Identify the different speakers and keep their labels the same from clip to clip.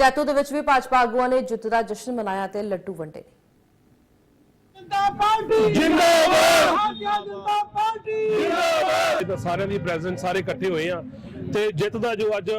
Speaker 1: ਜੈਤੋ ਦੇ ਵਿੱਚ ਵੀ ਭਾਜਪਾ ਆਗੂਆਂ ਨੇ ਜਿੱਤ ਦਾ ਜਸ਼ਨ ਮਨਾਇਆ ਤੇ ਲੱਡੂ ਵੰਡੇ ਨੇ।
Speaker 2: ਜਨਤਾ ਪਾਰਟੀ
Speaker 3: ਜਿੰਦਾਬਾਦ!
Speaker 2: ਭਾਰਤੀ ਜਨਤਾ ਪਾਰਟੀ
Speaker 3: ਇਹ ਤਾਂ ਸਾਰਿਆਂ ਦੀ ਪ੍ਰੈਜ਼ੈਂਟ ਸਾਰੇ ਇਕੱਠੇ ਹੋਏ ਆ ਤੇ ਜਿੱਤ ਦਾ ਜੋ ਅੱਜ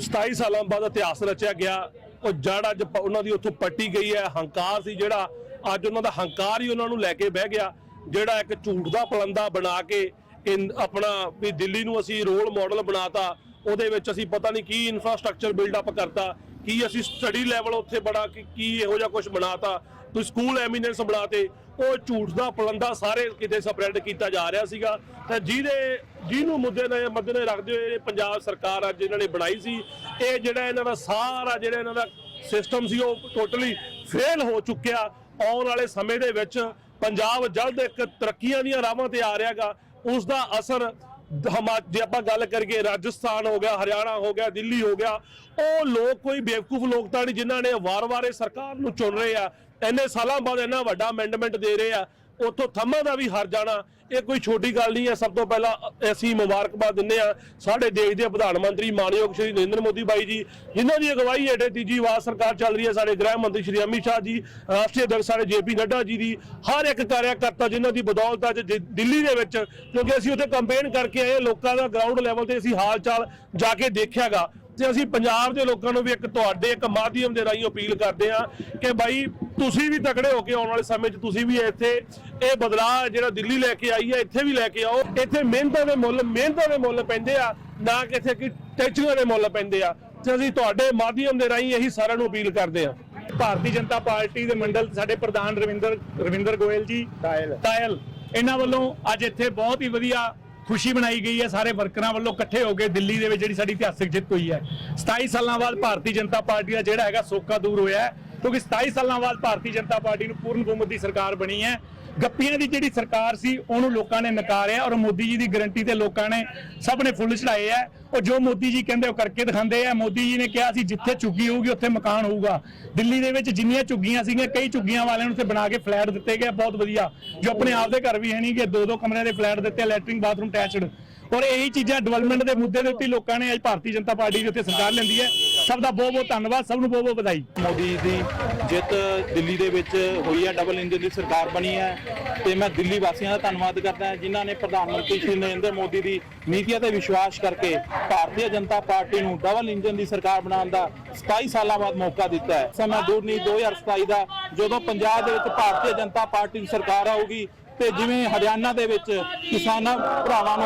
Speaker 3: 27 ਸਾਲਾਂ ਬਾਅਦ ਇਤਿਹਾਸ ਰਚਿਆ ਗਿਆ ਉਹ ਜੜ ਅੱਜ ਪ- ਉਹਨਾਂ ਦੀ ਉੱਥੋਂ ਪੱਟੀ ਗਈ ਹੈ ਹੰਕਾਰ ਸੀ ਜਿਹੜਾ ਅੱਜ ਉਹਨਾਂ ਦਾ ਹੰਕਾਰ ਹੀ ਉਹਨਾਂ ਨੂੰ ਲੈ ਕੇ ਬਹਿ ਗਿਆ ਜਿਹੜਾ ਇੱਕ ਝੂਠ ਦਾ ਪਲੰਦਾ ਬਣਾ ਕੇ ਇਨ- ਆਪਣਾ ਵੀ ਦਿੱਲੀ ਨੂੰ ਅਸੀਂ ਰੋਲ ਮਾਡਲ ਬਣਾਤਾ ਉਹਦੇ ਵਿੱਚ ਅਸੀਂ ਪਤਾ ਨਹੀਂ ਕੀ ਇਨਫਰਾਸਟ੍ਰਕਚਰ ਬਿਲਡ ਅਪ ਕਰਤਾ ਕੀ ਅਸੀਂ ਸਟੱਡੀ ਲੈਵਲ ਉੱਥੇ ਬੜਾ ਕੀ ਕੀ ਇਹੋ ਜਿਹਾ ਕੁਝ ਬਣਾਤਾ? ਕੋਈ ਸਕੂਲ ਐਮੀਨੈਂਸ ਬਣਾਤੇ? ਉਹ ਝੂਠ ਦਾ ਪਲੰਦਾ ਸਾਰੇ ਕਿਤੇ ਸਪਰੈਡ ਕੀਤਾ ਜਾ ਰਿਹਾ ਸੀਗਾ। ਤੇ ਜਿਹਦੇ ਜਿਹਨੂੰ ਮੁੱਦੇ ਨੇ ਮੱਦੇ ਨੇ ਰੱਖਦੇ ਹੋਏ ਪੰਜਾਬ ਸਰਕਾਰ ਅੱਜ ਇਹਨਾਂ ਨੇ ਬਣਾਈ ਸੀ। ਇਹ ਜਿਹੜਾ ਇਹਨਾਂ ਦਾ ਸਾਰਾ ਜਿਹੜਾ ਇਹਨਾਂ ਦਾ ਸਿਸਟਮ ਸੀ, ਉਹ ਟੋਟਲੀ ਫੇਲ ਹੋ ਚੁੱਕਿਆ। ਆਉਣ ਵਾਲੇ ਸਮੇਂ ਦੇ ਵਿੱਚ ਪੰਜਾਬ ਜਲਦ ਇੱਕ ਤਰੱਕੀਆਂ ਦੀਆਂ ਰਾਹਾਂ ਤੇ ਆ ਰਿਹਾਗਾ। ਉਸ ਦਾ ਅਸਰ ਜੇ ਆਪਾਂ ਗੱਲ ਕਰੀਏ, ਰਾਜਸਥਾਨ ਹੋ ਗਿਆ, ਹਰਿਆਣਾ ਹੋ ਗਿਆ, ਦਿੱਲੀ ਹੋ ਗਿਆ, ਉਹ ਲੋਕ ਕੋਈ ਬੇਵਕੂਫ ਲੋਕ ਤਾਂ ਨਹੀਂ ਜਿਨ੍ਹਾਂ ਨੇ ਵਾਰ-ਵਾਰ ਇਹ ਸਰਕਾਰ ਨੂੰ ਚੁਣ ਰਹੇ ਆ। ਇੰਨੇ ਸਾਲਾਂ ਬਾਅਦ ਇੰਨਾ ਵੱਡਾ ਅਮੈਂਡਮੈਂਟ ਦੇ ਰਹੇ ਆ। ਉੱਥੋਂ ਥੰਮਾਂ ਦਾ ਵੀ ਹਰ ਜਾਣਾ, ਇਹ ਕੋਈ ਛੋਟੀ ਗੱਲ ਨਹੀਂ ਹੈ। ਸਭ ਤੋਂ ਪਹਿਲਾਂ ਅਸੀਂ ਮੁਬਾਰਕਬਾਦ ਦਿੰਦੇ ਆ ਸਾਡੇ ਦੇਸ਼ ਦੇ ਪ੍ਰਧਾਨ ਮੰਤਰੀ ਮਾਨਯੋਗ ਸ਼੍ਰੀ ਨਰਿੰਦਰ ਮੋਦੀ ਬਾਈ ਜੀ, ਜਿਨ੍ਹਾਂ ਦੀ ਅਗਵਾਈ ਹੇਠ ਤੀਜੀ ਵਾਰ ਸਰਕਾਰ ਚੱਲ ਰਹੀ ਹੈ। ਸਾਡੇ ਗ੍ਰਹਿ ਮੰਤਰੀ ਸ਼੍ਰੀ ਅਮਿਤ ਸ਼ਾਹ ਜੀ, ਰਾਸ਼ਟਰੀ ਅਧਿਕਸ਼ ਸਾਡੇ ਜੇਪੀ ਨੱਡਾ ਜੀ ਦੀ, ਹਰ ਇੱਕ ਕਾਰਿਆਕਰਤਾ ਜਿਨ੍ਹਾਂ ਦੀ ਬਦੌਲਤ ਅੱਜ ਦਿੱਲੀ ਦੇ ਵਿੱਚ, ਕਿਉਂਕਿ ਅਸੀਂ ਉੱਥੇ ਕੰਪੇਨ ਕਰਕੇ ਆਏ ਲੋਕਾਂ ਦਾ ਗਰਾਊਂਡ ਲੈਵਲ ਤੇ ਅਸੀਂ ਹਾਲ ਚਾਲ ਜਾ ਕੇ ਦੇਖਿਆਗਾ। ਤੇ ਅਸੀਂ ਪੰਜਾਬ ਦੇ ਲੋਕਾਂ ਨੂੰ ਵੀ ਇੱਕ ਤੁਹਾਡੇ ਇੱਕ ਮਾਧਿਅਮ ਦੇ ਰਾਹੀਂ ਅਪੀਲ ਕਰਦੇ ਆ ਕਿ ਬਾਈ ਤੁਸੀਂ ਵੀ ਤਕੜੇ ਹੋ ਕੇ ਆਉਣ ਵਾਲੇ ਸਮੇਂ 'ਚ ਤੁਸੀਂ ਵੀ ਇੱਥੇ ਇਹ ਬਦਲਾਅ ਜਿਹੜਾ ਦਿੱਲੀ ਲੈ ਕੇ ਆਈ ਹੈ ਇੱਥੇ ਵੀ ਲੈ ਕੇ ਆਓ। ਇੱਥੇ ਮਿਹਨਤਾਂ ਦੇ ਮੁੱਲ ਮਿਹਨਤਾਂ ਦੇ ਮੁੱਲ ਪੈਂਦੇ ਆ ਨਾ ਕਿ ਇੱਥੇ ਕਿ ਟੈਚੀਆਂ ਦੇ ਮੁੱਲ ਪੈਂਦੇ ਆ। ਤੇ ਅਸੀਂ ਤੁਹਾਡੇ ਮਾਧਿਅਮ ਦੇ ਰਾਹੀਂ ਇਹੀ ਸਾਰਿਆਂ ਨੂੰ ਅਪੀਲ ਕਰਦੇ ਆ
Speaker 4: ਭਾਰਤੀ ਜਨਤਾ ਪਾਰਟੀ ਦੇ ਮੰਡਲ ਸਾਡੇ ਪ੍ਰਧਾਨ ਰਵਿੰਦਰ ਰਵਿੰਦਰ ਗੋਇਲ ਜੀ ਤਾਇਲ। ਤਾਇਲ। ਇਹਨਾਂ ਵੱਲੋਂ ਅੱਜ ਇੱਥੇ ਬਹੁਤ ਹੀ ਵਧੀਆ ਖੁਸ਼ੀ ਮਨਾਈ ਗਈ ਹੈ, ਸਾਰੇ ਵਰਕਰਾਂ ਵੱਲੋਂ ਇਕੱਠੇ ਹੋ ਕੇ ਦਿੱਲੀ ਦੇ ਵਿੱਚ ਜਿਹੜੀ ਸਾਡੀ ਇਤਿਹਾਸਿਕ ਜਿੱਤ ਹੋਈ ਹੈ। 27 ਸਾਲਾਂ ਬਾਅਦ ਭਾਰਤੀ ਜਨਤਾ ਪਾਰਟੀ ਦਾ ਜਿਹੜਾ ਹੈਗਾ ਸੋਕਾ ਦੂਰ ਹੋਇਆ ਹੈ, ਕਿਉਂਕਿ 27 ਸਾਲਾਂ ਬਾਅਦ ਭਾਰਤੀ ਜਨਤਾ ਪਾਰਟੀ ਨੂੰ ਪੂਰਨ ਬਹੁਮਤ ਦੀ ਸਰਕਾਰ ਬਣੀ ਹੈ। ਗੱਪੀਆਂ ਦੀ ਜਿਹੜੀ ਸਰਕਾਰ ਸੀ, ਉਹਨੂੰ ਲੋਕਾਂ ਨੇ ਨਕਾਰਿਆ ਔਰ ਮੋਦੀ ਜੀ ਦੀ ਗਰੰਟੀ ਤੇ ਲੋਕਾਂ ਨੇ ਸਭ ਨੇ ਫੁੱਲ ਚੜਾਏ ਆ। ਉਹ ਜੋ ਮੋਦੀ ਜੀ ਕਹਿੰਦੇ ਉਹ ਕਰਕੇ ਦਿਖਾਉਂਦੇ ਆ। ਮੋਦੀ ਜੀ ਨੇ ਕਿਹਾ ਸੀ, ਜਿੱਥੇ ਝੁੱਗੀ ਹੋਊਗੀ, ਉੱਥੇ ਮਕਾਨ ਹੋਊਗਾ। ਦਿੱਲੀ ਦੇ ਵਿੱਚ ਜਿੰਨੀਆਂ ਝੁੱਗੀਆਂ ਸੀਗੀਆਂ, ਕਈ ਝੁੱਗੀਆਂ ਵਾਲਿਆਂ ਨੂੰ ਉੱਥੇ ਬਣਾ ਕੇ ਫਲੈਟ ਦਿੱਤੇ ਗਏ ਬਹੁਤ ਵਧੀਆ। ਜੋ ਆਪਣੇ ਆਪ ਦੇ ਘਰ ਵੀ ਹੈ ਨਹੀਂ ਕਿ ਦੋ ਦੋ ਕਮਰਿਆਂ ਦੇ ਫਲੈਟ ਦਿੱਤੇ, ਲੈਟਰਿੰਗ ਬਾਥਰੂਮ ਅਟੈਚਡ। ਔਰ ਇਹੀ ਚੀਜ਼ਾਂ ਡਿਵੈਲਪਮੈਂਟ ਦੇ ਮੁੱਦੇ ਦੇ ਉੱਤੇ ਲੋਕਾਂ ਨੇ ਅੱਜ ਭਾਰਤੀ ਜਨਤਾ ਪਾਰਟੀ ਦੇ ਉੱਤੇ ਸਰਕਾਰ ਲੈਂਦੀ ਹੈ। ਸਭ ਦਾ ਬਹੁਤ ਬਹੁਤ ਧੰਨਵਾਦ, ਸਭ ਨੂੰ ਬਹੁਤ ਬਹੁਤ ਵਧਾਈ।
Speaker 5: ਮੋਦੀ ਦੀ ਜਿੱਤ ਦਿੱਲੀ ਦੇ ਵਿੱਚ ਹੋਈ ਹੈ ਡਬਲ ਇੰਜਨ ਦੀ ਸਰਕਾਰ ਬਣੀ ਹੈ। ਤੇ ਮੈਂ ਦਿੱਲੀ ਵਾਸੀਆਂ ਦਾ ਧੰਨਵਾਦ ਕਰਦਾ ਜਿਨ੍ਹਾਂ ਨੇ ਪ੍ਰਧਾਨ ਮੰਤਰੀ ਸ਼੍ਰੀ ਨਰਿੰਦਰ ਮੋਦੀ ਦੀ ਨੀਤੀਆਂ ਤੇ ਵਿਸ਼ਵਾਸ ਕਰਕੇ ਭਾਰਤੀ ਜਨਤਾ ਪਾਰਟੀ ਨੂੰ ਡਬਲ ਇੰਜਨ ਦੀ ਸਰਕਾਰ ਬਣਾਉਣ ਦਾ 27 ਸਾਲਾਂ ਬਾਅਦ ਮੌਕਾ ਦਿੱਤਾ ਹੈ। ਸਮਾਂ ਦੂਰ ਨਹੀਂ 2027 ਦਾ, ਜਦੋਂ ਪੰਜਾਬ ਦੇ ਵਿੱਚ ਭਾਰਤੀ ਜਨਤਾ ਪਾਰਟੀ ਦੀ ਸਰਕਾਰ ਆਊਗੀ ਤੇ ਜਿਵੇਂ ਹਰਿਆਣਾ ਦੇ ਵਿੱਚ ਕਿਸਾਨਾਂ ਭਰਾਵਾਂ ਨੂੰ